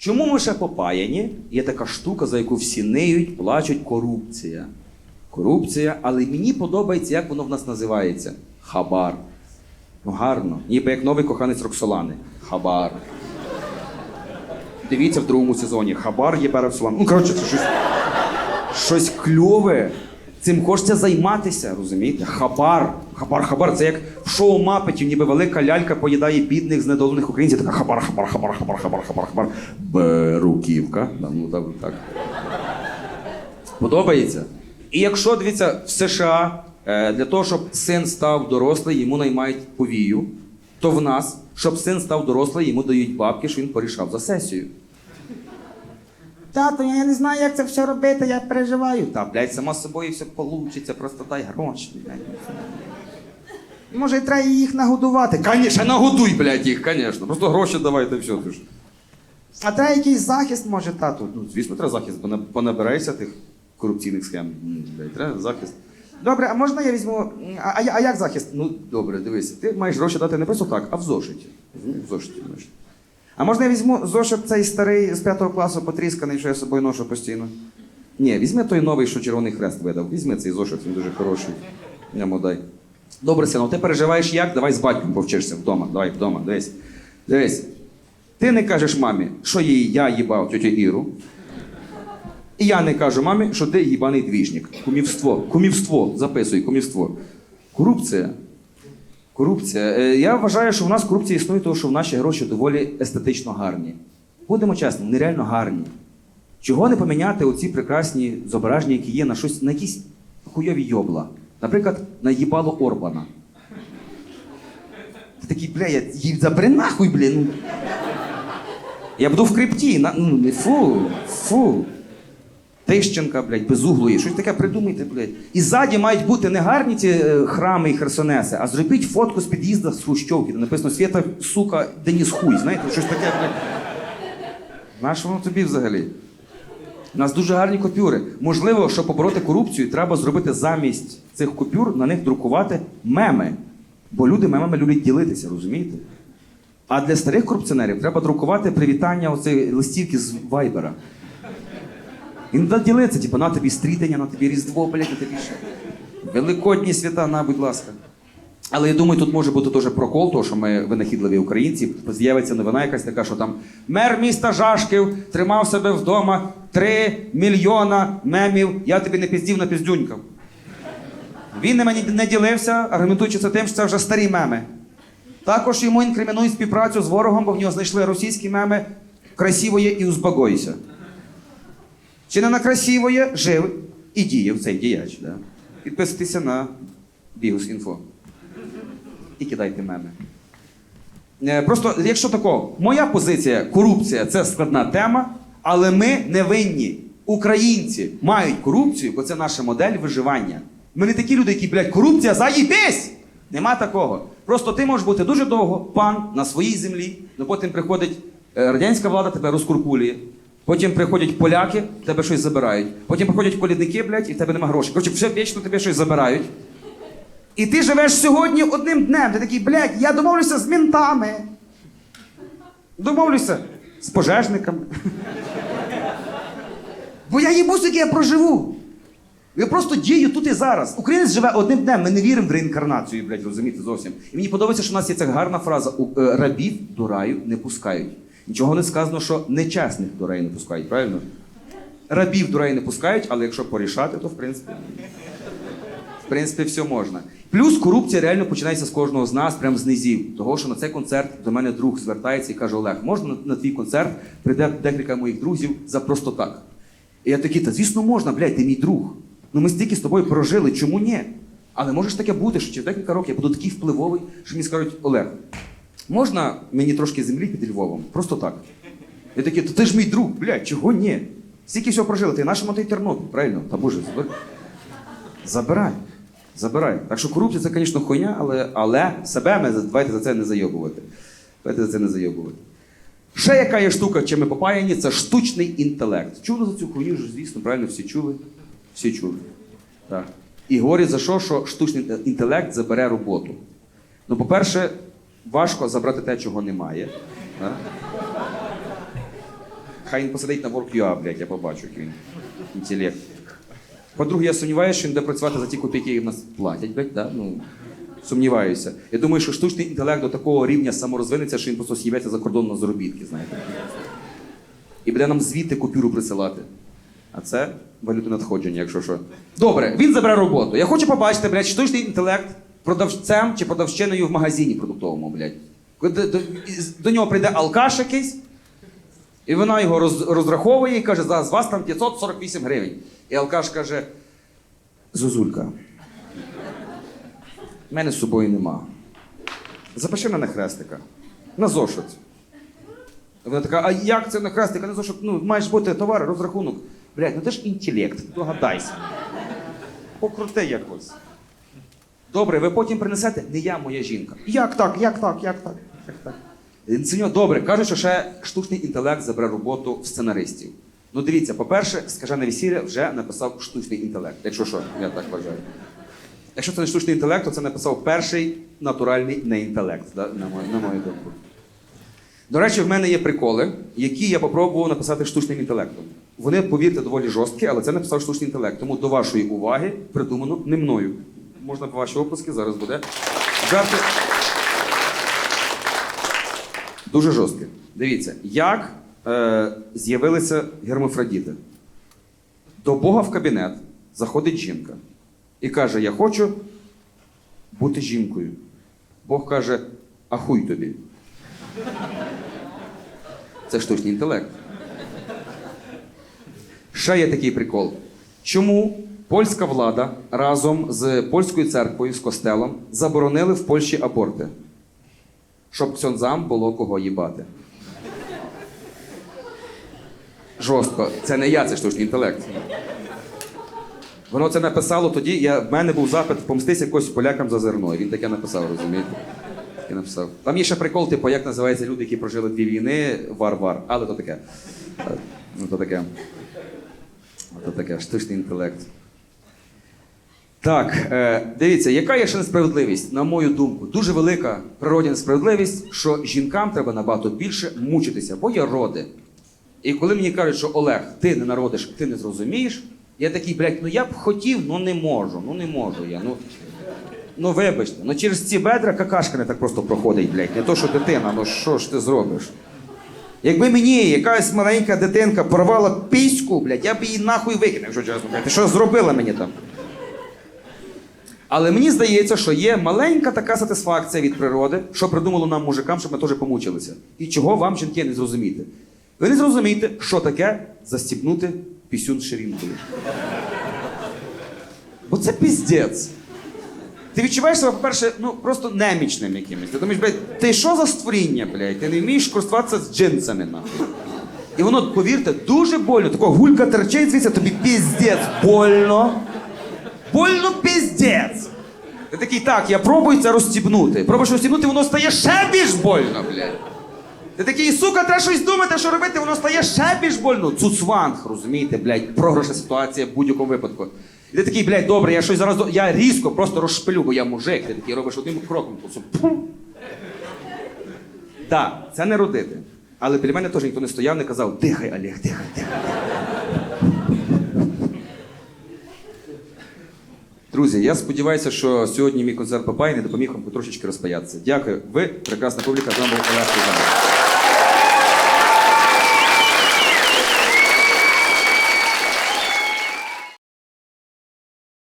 Чому ми ще попаяні? Є така штука, за яку всі ниють, плачуть корупція. Корупція, але мені подобається, як воно в нас називається. Хабар. Ну гарно. Ніби як новий коханець Роксолани. Хабар. Дивіться в другому сезоні. Хабар є Роксолана. Ну, коротше, це щось, щось кльове. Цим хочеться займатися, розумієте? Хабар. Хабар, хабар. Це як в шоу Мапетів, ніби велика лялька поїдає бідних, знедолених українців. Така хабар, хабар, хабар, хабар, хабар, хабар, хабар. Беруківка. Ну, так, так. Подобається? І якщо дивіться, в США е, для того, щоб син став дорослий, йому наймають повію, то в нас, щоб син став дорослий, йому дають бабки, що він порішав за сесію. Тато, я не знаю, як це все робити, я переживаю. Та, блядь, само собою все вийде, просто дай гроші. Блядь. Може, треба їх нагодувати. Конечно, нагодуй, блядь, їх, конечно. Просто гроші давайте, все. Ти ж. А треба якийсь захист, може, тату. Ну, звісно, треба захист, бо не- понабирайся тих корупційних схем. М, блядь, Треба захист. Добре, а можна я візьму. м, А, а, а як захист? Ну, добре, дивися. Ти маєш гроші дати не просто так, а в зошиті. Ну, В зошиті маєш. А можна я візьму зошит цей старий з п'ятого класу потрісканий, що я з собою ношу постійно? Ні, візьми той новий, що Червоний Хрест видав. Візьми цей зошит, він дуже хороший. Йому дай. Добре, сину, ти переживаєш як? Давай з батьком повчишся вдома. Давай вдома, дивись. Дивись. Ти не кажеш мамі, що їй я їбав тьотю Іру. І я не кажу мамі, що ти їбаний двіжник. Кумівство. Кумівство. Записуй, кумівство. Корупція. Корупція. Е, Я вважаю, що в нас корупція існує, тому що в наші гроші доволі естетично гарні. Будемо чесними, вони реально гарні. Чого не поміняти оці прекрасні зображення, які є на щось, на якісь хуйові йобла? Наприклад, на їбало Орбана. Ти такий, бля, я їй забери нахуй, блін. Я буду в крипті. На, ну, фу, фу. Тищенка, блядь, безуглої, щось таке придумайте, блядь. І ззаді мають бути не гарні ці е, храми і херсонеси, а зробіть фотку з під'їзду з Хрущовки, де написано Свята, сука, Деніс хуй. Знаєте, щось таке, блядь. Нащо воно тобі взагалі? У нас дуже гарні купюри. Можливо, щоб побороти корупцію, треба зробити замість цих купюр на них друкувати меми. Бо люди мемами люблять ділитися, розумієте? А для старих корупціонерів треба друкувати привітання оцеї листівки з Вайбера. Не треба ділитися, типу, на тобі стрітення, на тобі Різдво, блядь, на тобі ще. Великодні свята, на, будь ласка. Але я думаю, тут може бути теж прокол, того, що ми винахідливі українці. З'явиться новина якась така, що там мер міста Жашків тримав себе вдома 3 мільйона мемів, я тобі не піздів на піздюнькав. Він не мені не ділився, аргументуючи це тим, що це вже старі меми. Також йому інкримінують співпрацю з ворогом, бо в нього знайшли російські меми «Красивоє і узбагойся. Чи не на красивоє жив і діяв цей діяч. Да? Підписуйтеся на Бігус.Інфо. І кидайте меми. Е, Просто, якщо тако, моя позиція, корупція це складна тема, але ми не винні. Українці мають корупцію, бо це наша модель виживання. Ми не такі люди, які, блядь, корупція, заїбись! Нема такого. Просто ти можеш бути дуже довго пан на своїй землі, але потім приходить е, радянська влада, тебе розкуркулює. Потім приходять поляки, тебе щось забирають. Потім приходять колідники, блядь, і в тебе нема грошей. Коротше, все вічно тебе щось забирають. І ти живеш сьогодні одним днем. Ти такий, блядь, я домовлюся з ментами. Домовлюся з пожежниками. Бо я їбу, скільки я проживу. Я просто дію тут і зараз. Українець живе одним днем. Ми не віримо в реінкарнацію, блядь, розумієте, зовсім. І мені подобається, що в нас є ця гарна фраза: е, рабів до раю не пускають. Нічого не сказано, що нечесних до раю не пускають, правильно? Рабів до раю не пускають, але якщо порішати, то в принципі. В принципі, все можна. Плюс корупція реально починається з кожного з нас, прямо з низів. Того, що на цей концерт до мене друг звертається і каже: Олег, можна на, твій концерт прийде декілька моїх друзів за просто так. І я такий, та звісно, можна, блядь, ти мій друг. Ну ми стільки з тобою прожили, чому ні? Але може ж таке бути, що через декілька років я буду такий впливовий, що мені скажуть, Олег, можна мені трошки землі під Львовом? Просто так. Я такий, то ти ж мій друг, блядь, чого ні? Стільки всього прожили, ти нашому ти Тернопіль, правильно? Та боже, забирай. Забирай. Так що корупція це, звісно, хуйня, але, але себе ми давайте за це не зайобувати. Давайте за це не зайобувати. Ще яка є штука, чим ми попаяні, це штучний інтелект. Чули за цю хуйню, звісно, правильно, всі чули? Всі чули. Так. І говорять за що, що штучний інтелект забере роботу. Ну, по-перше, важко забрати те, чого немає. Так? Хай він посидить на WorkUA, блядь, я побачу, який він інтелект. По-друге, я сумніваюся, що він буде працювати за ті копійки, які в нас платять, блядь, да? ну, сумніваюся. Я думаю, що штучний інтелект до такого рівня саморозвинеться, що він просто з'явиться за кордон на заробітки, знаєте. І буде нам звідти купюру присилати. А це валютне надходження, якщо що. Добре, він забере роботу. Я хочу побачити, блядь, штучний інтелект продавцем чи продавщиною в магазині продуктовому, блядь. До, до, до нього прийде алкаш якийсь, і вона його роз, розраховує і каже, за з вас там 548 гривень. І алкаш каже: Зозулька, мене з собою нема. Запиши мене на хрестика. На зошит. Вона така, а як це на хрестика? На зошит? Ну, маєш бути товар, розрахунок. Блядь, ну ти ж інтелект, догадайся. Покрути якось. Добре, ви потім принесете, не я, моя жінка. Як так, як так, як так? Як так? Сеньор, добре, кажуть, що ще штучний інтелект забере роботу в сценаристів. Ну дивіться, по-перше, скажене весілля вже написав штучний інтелект. Якщо що, я так вважаю. Якщо це не штучний інтелект, то це написав перший натуральний неінтелект, да, на, мою, на мою думку. До речі, в мене є приколи, які я попробував написати штучним інтелектом. Вони, повірте, доволі жорсткі, але це написав штучний інтелект. Тому до вашої уваги придумано не мною. Можна по ваші опуски, зараз буде. Жарти. Дуже жорстке. Дивіться, як е, з'явилися гермафродіти. До Бога в кабінет заходить жінка і каже: Я хочу бути жінкою. Бог каже, а хуй тобі. Це штучний інтелект. Ще є такий прикол. Чому польська влада разом з польською церквою, з костелом заборонили в Польщі аборти? Щоб ксьонзам було кого їбати. Жорстко. Це не я, це штучний інтелект. Воно це написало тоді. Я, в мене був запит помстись якось полякам за зерно. Він таке написав, розумієте? Таке написав. Там є ще прикол, типу, як називаються люди, які прожили дві війни, вар-вар. Але то таке. Е, Ну, то таке. То таке, штучний інтелект. Так, е, дивіться, яка є ще несправедливість, на мою думку, дуже велика природна несправедливість, що жінкам треба набагато більше мучитися, бо є роди. І коли мені кажуть, що Олег, ти не народиш, ти не зрозумієш, я такий, блядь, ну я б хотів, ну не можу, ну не можу я. Ну, ну вибачте, ну через ці бедра какашка не так просто проходить, блядь. Не то, що дитина, ну що ж ти зробиш? Якби мені якась маленька дитинка порвала піську, блядь, я б її нахуй викинув, якщо чесно. Ти що зробила мені там? Але мені здається, що є маленька така сатисфакція від природи, що придумало нам мужикам, щоб ми теж помучилися. І чого вам, жінки, не зрозуміти. Ви не зрозумієте, що таке застібнути пісюн ширинкою. Бо це піздець. Ти відчуваєш себе, по-перше, ну просто немічним якимось. Ти думаєш, блядь, ти що за створіння, блядь? Ти не вмієш користуватися з джинсами, нахуй. І воно, повірте, дуже больно. Такого гулька терчить звідси, тобі піздець больно. Больно піздець. Ти такий, так, я пробую це розстібнути. Пробуєш розстібнути, воно стає ще більш больно, блядь. Ти такий, сука, треба щось думати, що робити, воно стає ще більш больно. Цуцванг, розумієте, блядь, програшна ситуація в будь-якому випадку. І ти такий, блядь, добре, я щось зараз до- я різко просто розшпилю, бо я мужик. Ти такий робиш одним кроком. просто пум. Так, це не родити. Але біля мене теж ніхто не стояв, не казав, дихай, Олег, дихай, дихай. Друзі, я сподіваюся, що сьогодні мій концерт Папай не допоміг вам потрошечки розпаятися. Дякую. Ви прекрасна публіка. З вами Олег Кузан.